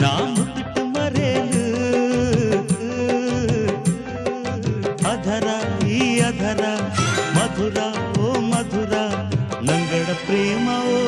నా ముదిపు మరేలు? అధర ఈ అధర మధుర ఓ మధుర ನಂಗಡ ಪ್ರೇಮವೋ